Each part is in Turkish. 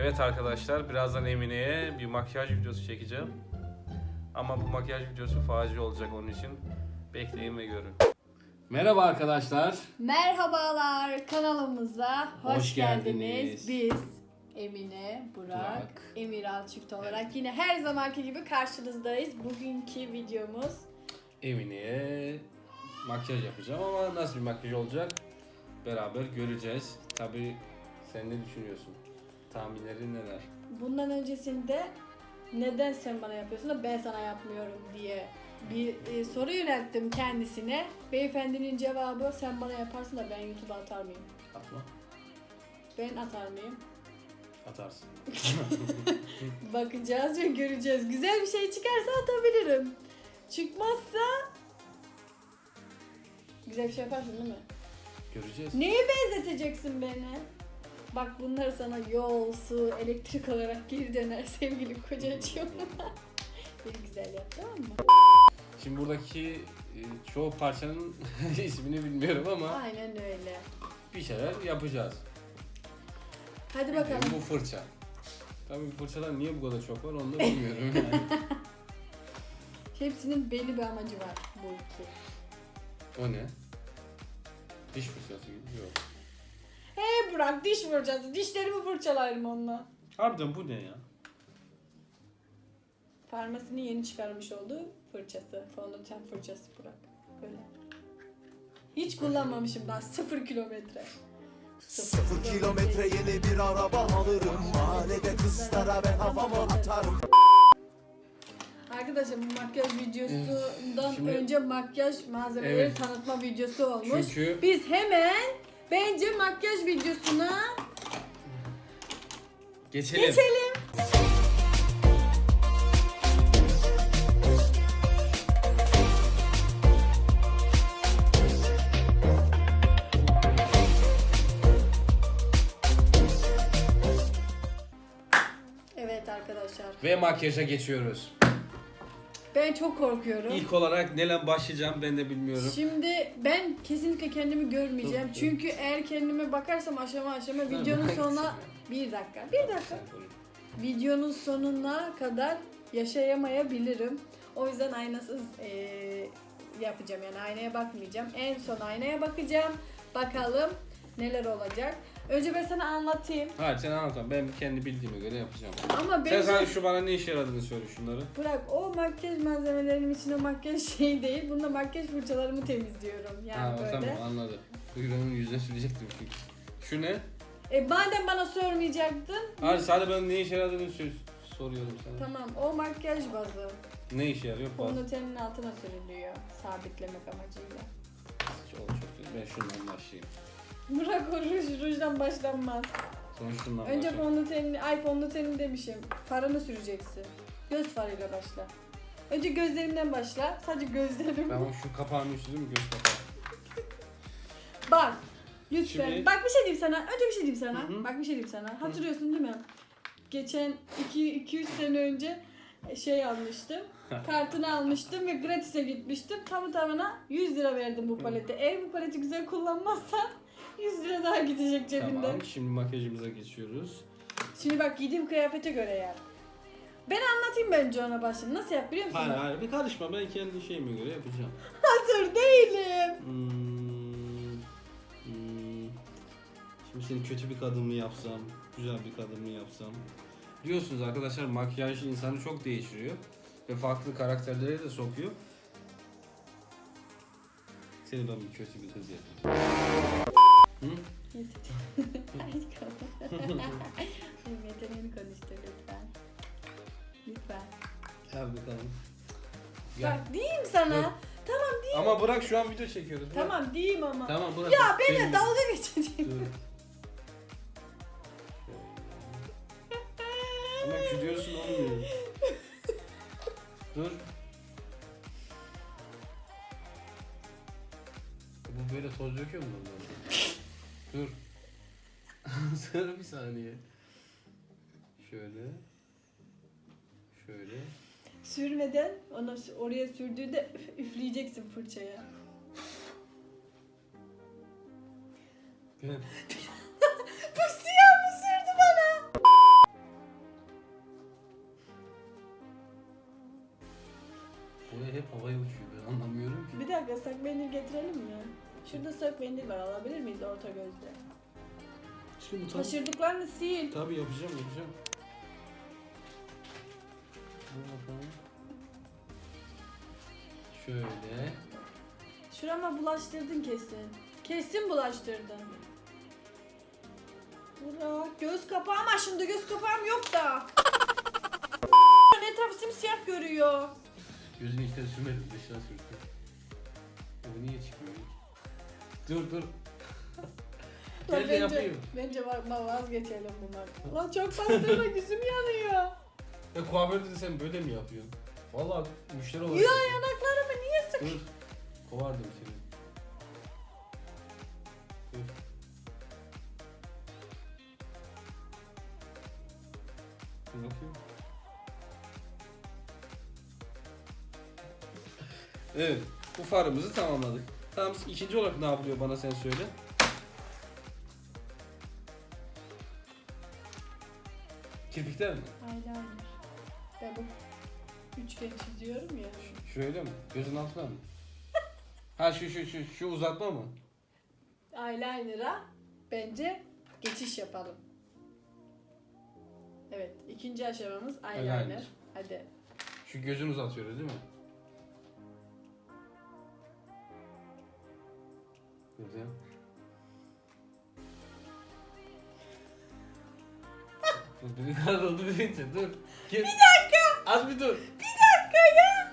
Evet arkadaşlar birazdan Emine'ye bir makyaj videosu çekeceğim. Ama bu makyaj videosu facia olacak onun için. Bekleyin ve görün. Merhaba arkadaşlar. Merhabalar kanalımıza hoş, Hoş geldiniz. geldiniz. Biz Emine, Burak, Burak. Emiral çift olarak yine her zamanki gibi karşınızdayız. Bugünkü videomuz Emine'ye makyaj yapacağım ama nasıl bir makyaj olacak beraber göreceğiz. Tabii sen ne düşünüyorsun? Tahminlerin neler? bundan öncesinde neden sen bana yapıyorsun da ben sana yapmıyorum diye bir e, soru yönelttim kendisine. Beyefendinin cevabı sen bana yaparsın da ben YouTube'a atar mıyım? Atma. Ben atar mıyım? Atarsın. Bakacağız ve göreceğiz. Güzel bir şey çıkarsa atabilirim. Çıkmazsa güzel bir şey yaparsın değil mi? Göreceğiz. Neye benzeteceksin beni? Bak bunlar sana yol, su, elektrik olarak geri döner sevgili kocacığım. Beni güzel yap tamam mı? Şimdi buradaki e, çoğu parçanın ismini bilmiyorum ama Aynen öyle. bir şeyler yapacağız. Hadi bakalım. Bu fırça. Tabii bu fırçalar niye bu kadar çok var onu da bilmiyorum yani. Hepsinin belli bir amacı var bu iki. o ne? Diş fırçası gibi. Yok. Hey Burak diş fırçası. Dişlerimi fırçalarım onunla. Harbiden bu ne ya? Farmasinin yeni çıkarmış olduğu fırçası. Fondöten fırçası Burak. Böyle. Hiç kullanmamışım daha. Sıfır kilometre. Sıfır kilometre yeni bir araba alırım Mahallede kızlara ben havamı atarım Arkadaşlar bu makyaj videosundan Şimdi- önce makyaj malzemeleri Evet. tanıtma videosu olmuş. Çünkü Biz hemen bence makyaj videosuna geçelim. geçelim. Evet arkadaşlar. Ve makyaja geçiyoruz. Ben çok korkuyorum. İlk olarak neyle başlayacağım ben de bilmiyorum. Şimdi ben kesinlikle kendimi görmeyeceğim. Dur, dur. Çünkü eğer kendime bakarsam aşama aşama Ben videonun bak- sonuna bir dakika, bir dakika. Videonun sonuna kadar yaşayamayabilirim. O yüzden aynasız eee, yapacağım yani aynaya bakmayacağım. En son aynaya bakacağım. Bakalım neler olacak. Önce ben sana anlatayım. Hayır sen anlatma ben kendi bildiğime göre yapacağım. Ama Sen benim sadece şu bana ne işe yaradığını söyle şunları. bırak o makyaj malzemelerinin içinde makyaj şey değil. Bunda makyaj fırçalarımı temizliyorum. Yani ha, böyle. tamam anladım. Buyurunun yüzüne sürecektim çünkü. Şu ne? E madem bana sormayacaktın. Hayır sadece ben ne işe yaradığını sor- soruyorum sana. Tamam o makyaj bazı. Ne işe yarıyor? Fazla. Fondötenin altına sürülüyor. Sabitlemek amacıyla. Çok çok iyi. Ben şundan başlayayım. Bırak o ruj, rujdan başlanmaz. Sonra şundan Önce başlayayım. fondötenini, ay fondötenini demişim. Farını süreceksin. Göz farıyla başla. Önce gözlerimden başla. Sadece gözlerim. Tamam şu kapağını üstüne mi göz kapağı? Bak. Lütfen. Şimdi- Bak bir şey diyeyim sana. Önce bir şey diyeyim sana. Hı hı. Bak bir şey diyeyim sana. Hatırlıyorsun değil mi? Geçen 2-3 sene önce şey almıştım. Kartını almıştım ve gratis'e gitmiştim. Tamı tamına 100 lira verdim bu palete. Eğer bu paleti güzel kullanmazsan 100 lira daha gidecek cebinden. Tamam şimdi makyajımıza geçiyoruz. Şimdi bak giydiğim kıyafete göre yap. Ben anlatayım bence ona başını. Nasıl yap biliyor musun? Hayır hayır bir karışma ben kendi şeyime göre yapacağım. Hazır değilim. Hmm, hmm. Şimdi seni kötü bir kadın mı yapsam, güzel bir kadın mı yapsam? Biliyorsunuz arkadaşlar makyaj insanı çok değiştiriyor ve farklı karakterlere de sokuyor. Seni ben bir kötü bir kız yapayım. Hı? Benim yeteneğimi konuştur lütfen. Lütfen. Gel bakalım. Gel. Bak diyeyim sana. Dur. Tamam diyeyim. Ama bırak şu an video çekiyoruz. Bırak. Tamam diyeyim ama. Tamam bırak. Ya benimle Benim- dalga geçeceksin. Dur. Ama gülüyorsun olmuyor. Dur. Bu böyle toz döküyor mu bundan? Dur. Sarı bir saniye. Şöyle. Şöyle. Sürmeden ona oraya sürdüğünde üfleyeceksin fırçaya. Bu siyah mı sürdü bana? Buraya hep havaya uçuyor ben anlamıyorum ki. Bir dakika saklanır getirelim mi? Şurada ıslak mendil var alabilir miyiz orta gözde? Şimdi bu tam... Taşırdıklarını sil. Tabii yapacağım yapacağım. Dur bakalım. Şöyle. Şurama bulaştırdın kesin. Kesin bulaştırdın. Burak göz kapağım aşındı göz kapağım yok da. Etrafı simsiyah görüyor. Gözünü içine sürmedim dışına sürdüm. Bu niye çıkmıyor? Dur dur. Lan Gel de yapayım. Bence var, va- vazgeçelim bundan. Lan çok bastırma yüzüm yanıyor. Ya kuaförde de sen böyle mi yapıyorsun? Vallahi müşteri olarak... Ya yanaklarımı niye sık? Dur. Kovardım seni. Dur. Dur bakayım. Evet. Bu farımızı tamamladık. Tamam ikinci olarak ne yapılıyor bana sen söyle. Kirpikler mi? Eyeliner. Ben bu üçgen çiziyorum ya. Şöyle mi? Gözün altına mı? ha şu şu şu şu uzatma mı? Eyeliner'a bence geçiş yapalım. Evet, ikinci aşamamız eyeliner. Eyeliner. Hadi. Şu gözünü uzatıyoruz değil mi? Güzel. dur bir kadar oldu birinci dur. Gel. Bir dakika. Az bir dur. Bir dakika ya.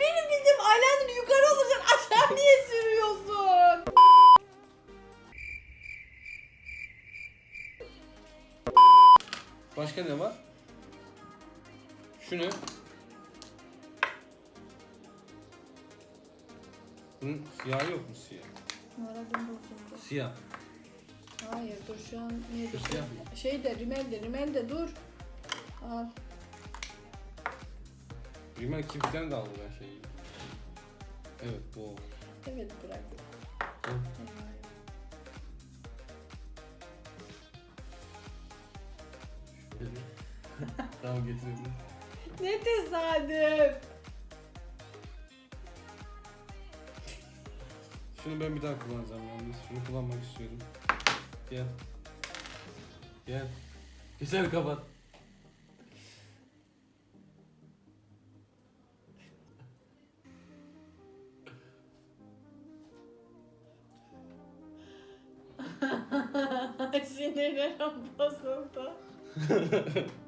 Benim bildiğim eyeliner yukarı olacak. Aşağı niye sürüyorsun? Başka ne var? Şu ne? Bunun siyahı yok mu siyah? Bozuldu. Siyah. Hayır dur şu an neydi? Şu siyah mı? Şey de rimel de rimel de dur. Al. Rimel kirpikten de aldı ben şeyi. Evet bu o. Evet bırak. Hı. Eyvah. Şöyle. tamam getirelim. Ne tesadüf. Şunu ben bir daha kullanacağım yalnız. Şunu kullanmak istiyorum. Gel. Gel. Güzel kapat. Sinirlerim bozuldu.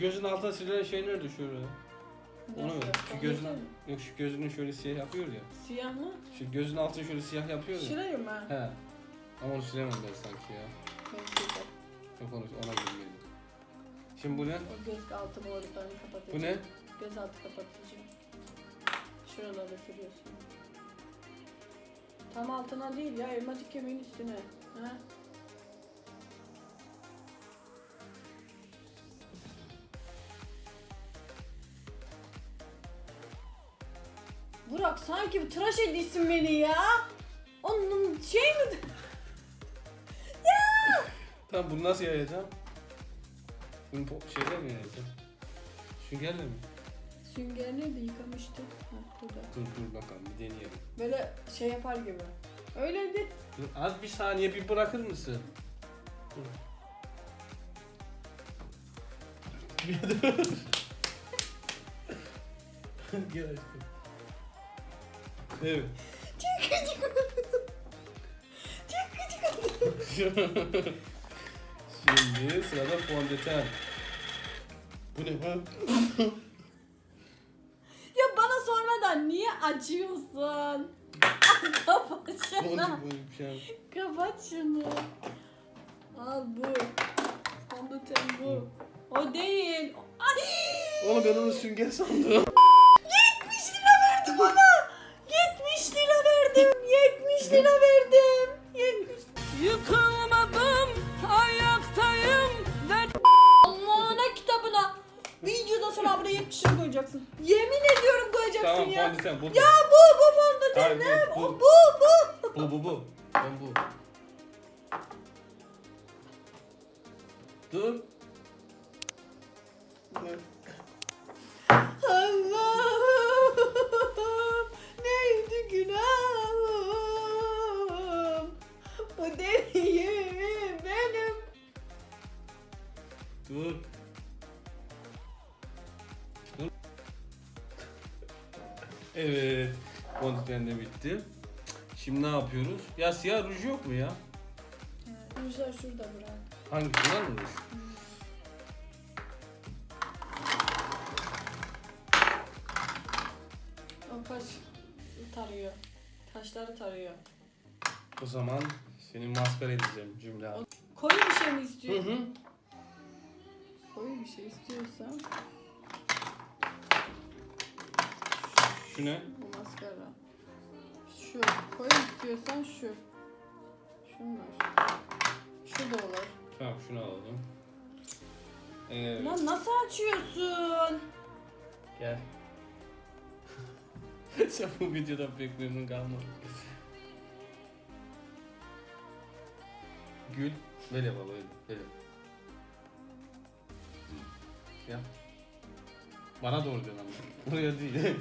gözün altına sililen şey nerede şöyle? Onu Nasıl? ver. Şu gözün yok şu gözünü şöyle siyah yapıyor ya. Siyah mı? Şu gözün altını şöyle siyah yapıyor ya. Şurayı mı? He. Ama onu silemem ben sanki ya. Ben şurada. Yok onu ona girmedim. Şimdi bu ne? O göz altı boğuluklarını kapatacağım. Bu ne? Göz altı kapatacağım. Şuralarda sürüyorsun. Tam altına değil ya, elmacık kemiğin üstüne. Ha? Burak sanki bir tıraş ediyorsun beni ya. Onun şey mi? Tamam bunu nasıl yayacağım? Bunu po- şeyle mi yayacağım? Süngerle mi? Sünger nerede yıkamıştık? Ha, burada. Dur dur bakalım bir deneyelim. Böyle şey yapar gibi. Öyleydi. Dur, az bir saniye bir bırakır mısın? Dur. Bir dur. Gel aşkım. Evet. Çok gıcık oldum. Çok gıcık oldum. Şimdi sırada fondöten. Bu ne bu? Ya bana sormadan niye açıyorsun? Kapat şunu. Şey. Kapat şunu. Al bu. Fondöten bu. O değil. Ay! Oğlum ben onu sünger sandım. Bu. Dur. Allah'ım neydi günahım Bu deliyim benim Dur. Dur. Evet. Fondöten de bitti. Şimdi ne yapıyoruz? Ya siyah ruj yok mu ya? Rujlar şurada bırak Hangi bunlar mı ruj? O kaş tarıyor Taşları tarıyor O zaman seni maskara edeceğim cümle. Hı Koyu bir şey mi istiyorsun? hı. Koyu bir şey istiyorsan Şu ne? bu maskara Şu koyu istiyorsan şu Şunlar Şu da olur Tamam şunu alalım. Evet. Lan nasıl açıyorsun? Gel. Sen bu videodan pek memnun kalmadın. Gül. Böyle baba öyle. Böyle. Yap. Bana doğru dön ama. Buraya değil.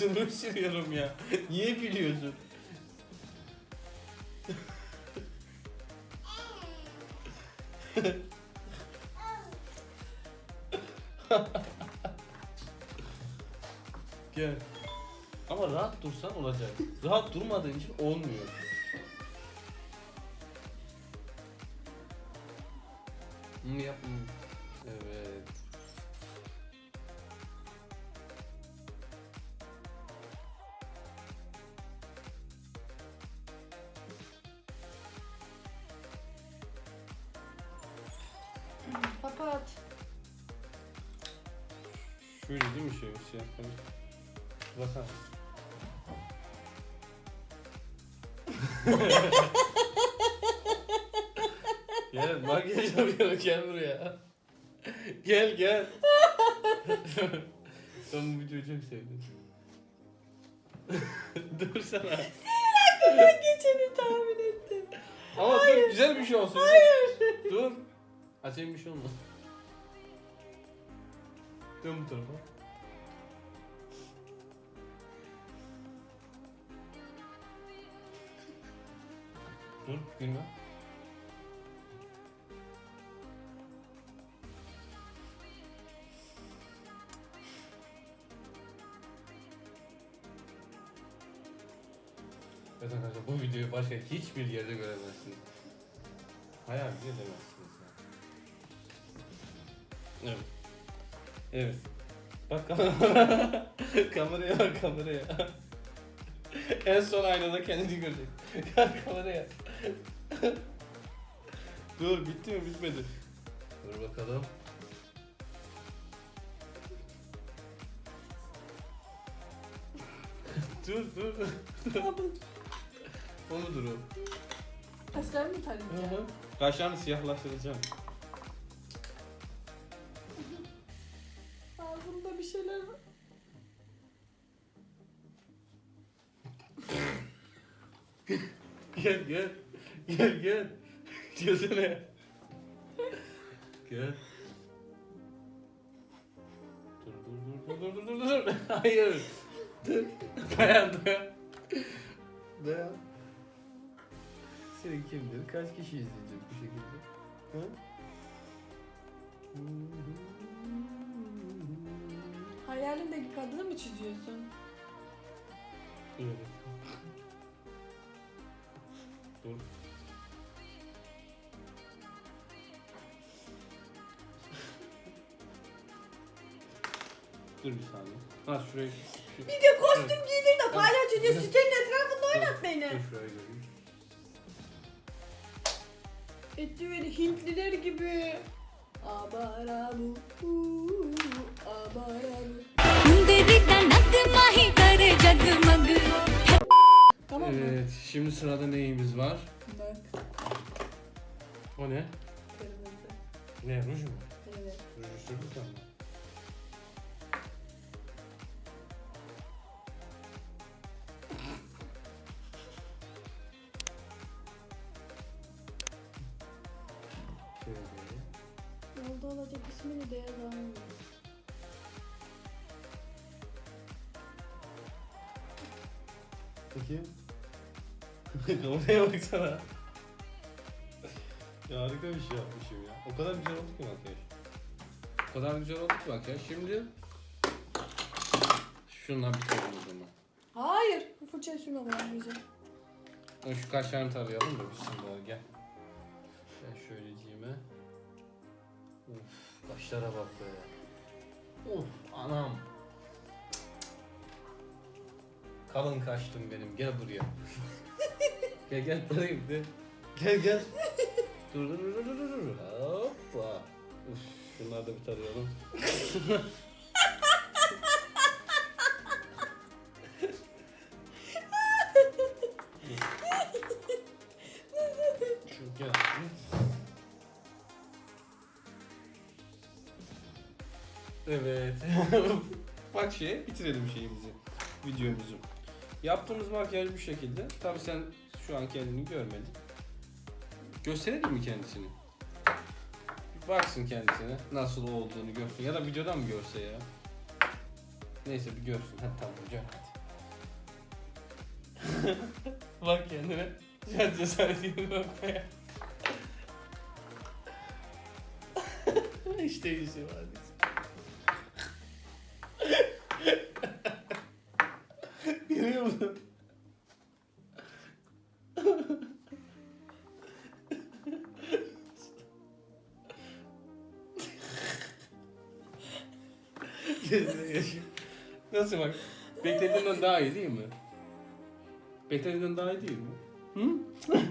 Ruj sürüyorum ya. Niye gülüyorsun? Gel. Ama rahat dursan olacak. Rahat durmadığın için olmuyor. Yap. Evet. Kapat. Şöyle değil mi şey siyah kalem? Bakar mısın? gel makyaj yapıyorum gel buraya. gel gel. ben bu videoyu çok sevdim. Dursana. Ben geçeni tahmin ettim. Ama dur güzel bir şey olsun. Hayır. Dur. Açayım bir şey olmaz. Dön bu tarafa. Dur gülme. Evet arkadaşlar bu videoyu başka hiçbir yerde göremezsiniz. Hayal bile edemezsiniz. yani. Evet. Evet. Bak kameraya. kameraya bak kameraya. en son aynada kendini görecek. Gel kameraya. Dur bitti mi bitmedi. Dur bakalım. dur dur. O mudur o? Kaşlarını mı tarayacağım? Kaşlarını siyahlaştıracağım. Gel gel. Gel gel. Gözüne. Gel. Dur dur dur dur dur dur dur. Hayır. Dur. Dayan dayan. Dayan. Seni kim bilir kaç kişi izleyecek bu şekilde? Ha? Hayalindeki kadını mı çiziyorsun? Evet dur. Dur bir saniye. Ha şuraya. Bir de kostüm evet. giydir de paylaş çocuğa sitenin etrafında oynat beni. Dur şuraya göreyim. Etti beni Hintliler gibi. Abarabu, abarabu. Derikten akma hi kare jagmag. Tamam. Evet, şimdi sırada neyimiz var? Bak. O ne? Kırmızı. Ne, ruj mu? Evet. Ruju sürdük ama. Şöyle. Yolda olacak ismini de yazamıyorum. Kameraya baksana. ya harika bir şey yapmışım ya. O kadar güzel oldu ki makyaj. O kadar güzel oldu ki makyaj. Şimdi şundan bitirelim o zaman. Hayır. Bu fırçayı sürmem lazım. Ön Şu kaşlarını tarayalım da bitsin bari gel. Gel şöyleciğime. Uf kaşlara bak be. Uf anam. Kalın kaştım benim gel buraya. gel gel tarayayım de. Gel gel. dur dur dur dur dur dur. Hoppa. Uf şunları da bir tarayalım. Evet. Bak şey bitirelim şeyimizi. Videomuzu. Yaptığımız makyaj bu şekilde. Tabi sen şu an kendini görmedin. Gösterelim mi kendisini? Bir baksın kendisine nasıl olduğunu görsün. Ya da videodan mı görse ya? Neyse bir görsün. Hadi tamam gör hadi. Bak kendine. Sen cesaretini bakmaya. işte iyisi var. Görüyor musun? Nasıl bak? Beklediğinden daha iyi değil mi? Beklediğinden daha iyi değil mi? Hı?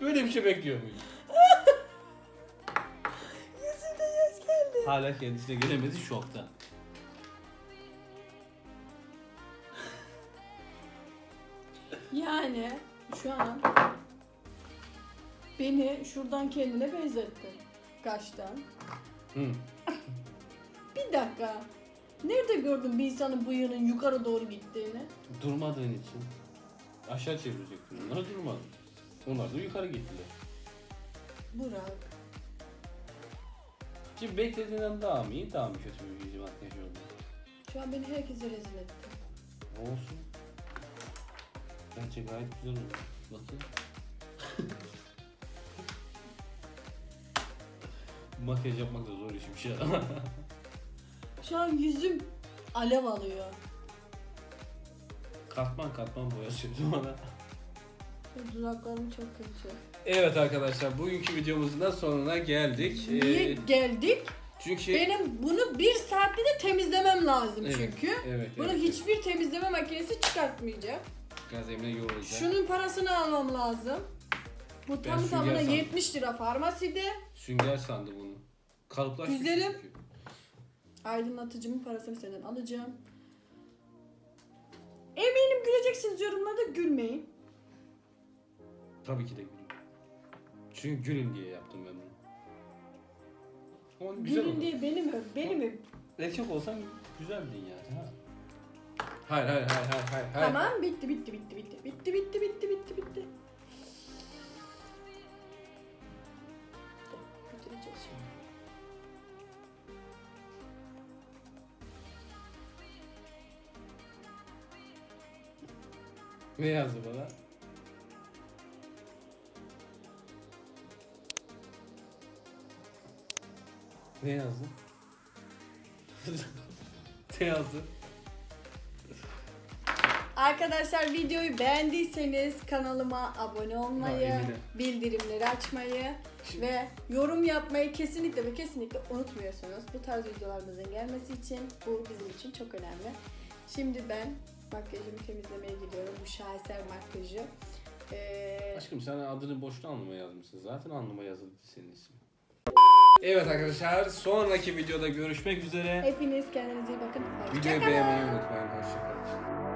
Böyle bir şey bekliyor muyum? Yüzünde yaş geldi. Hala kendisine gelemedi şokta. Yani şu an beni şuradan kendine benzettin. Kaştan. Hı. Bir dakika. Nerede gördün bir insanın bıyığının yukarı doğru gittiğini? Durmadığın için. Aşağı çevirecektin. Onlara durmadın. Onlar da yukarı gittiler. Burak. Şimdi beklediğinden daha mı iyi, daha mı kötü bir yüzü makyaj oldu? Şu an beni herkese rezil etti. Olsun. Bence gayet güzel oldu. Bakın. makyaj yapmak da zor işmiş ya. Şu an yüzüm alev alıyor. katman katman boya sürdü bana. Dudaklarım çok kötü. Evet arkadaşlar bugünkü videomuzun da sonuna geldik. Niye Ee, geldik? çünkü Benim bunu bir saatte de temizlemem lazım Evet, çünkü. evet, Bunu evet, hiçbir temizleme makinesi çıkartmayacak. Biraz Emre yoğuracak. Şunun parasını almam lazım. Bu Ben sünger tamına sandım. 70 lira farmaside. Sünger sandı bunu. Kalıplaşmış Güzelim. çünkü. Aydınlatıcımın parasını senden alacağım. Eminim güleceksiniz yorumlarda gülmeyin. Tabii ki de gülüm. Çünkü gülün diye yaptım ben bunu. Ama güzel Gülün oldu. diye beni mi? Beni mi? Erkek olsan güzeldin yani ha. Hayır hayır hayır hayır hayır. hayır. Tamam bitti bitti bitti bitti. Bitti bitti bitti bitti bitti. Ne yazdı bana? Ne yazdı? ne yazdı? Arkadaşlar videoyu beğendiyseniz kanalıma abone olmayı, Ha, Emine. bildirimleri açmayı ve yorum yapmayı kesinlikle ve kesinlikle unutmuyorsunuz. Bu tarz videolarımızın gelmesi için bu bizim için çok önemli. Şimdi ben makyajımı temizlemeye gidiyorum. Bu şaheser makyajı. Ee, Aşkım sen adını boşuna alnıma yazmışsın. Zaten alnıma yazıldı senin ismin. Evet arkadaşlar sonraki videoda görüşmek üzere. hepiniz kendinize iyi bakın. Videoyu Hoşçakalın. beğenmeyi unutmayın. Hoşçakalın.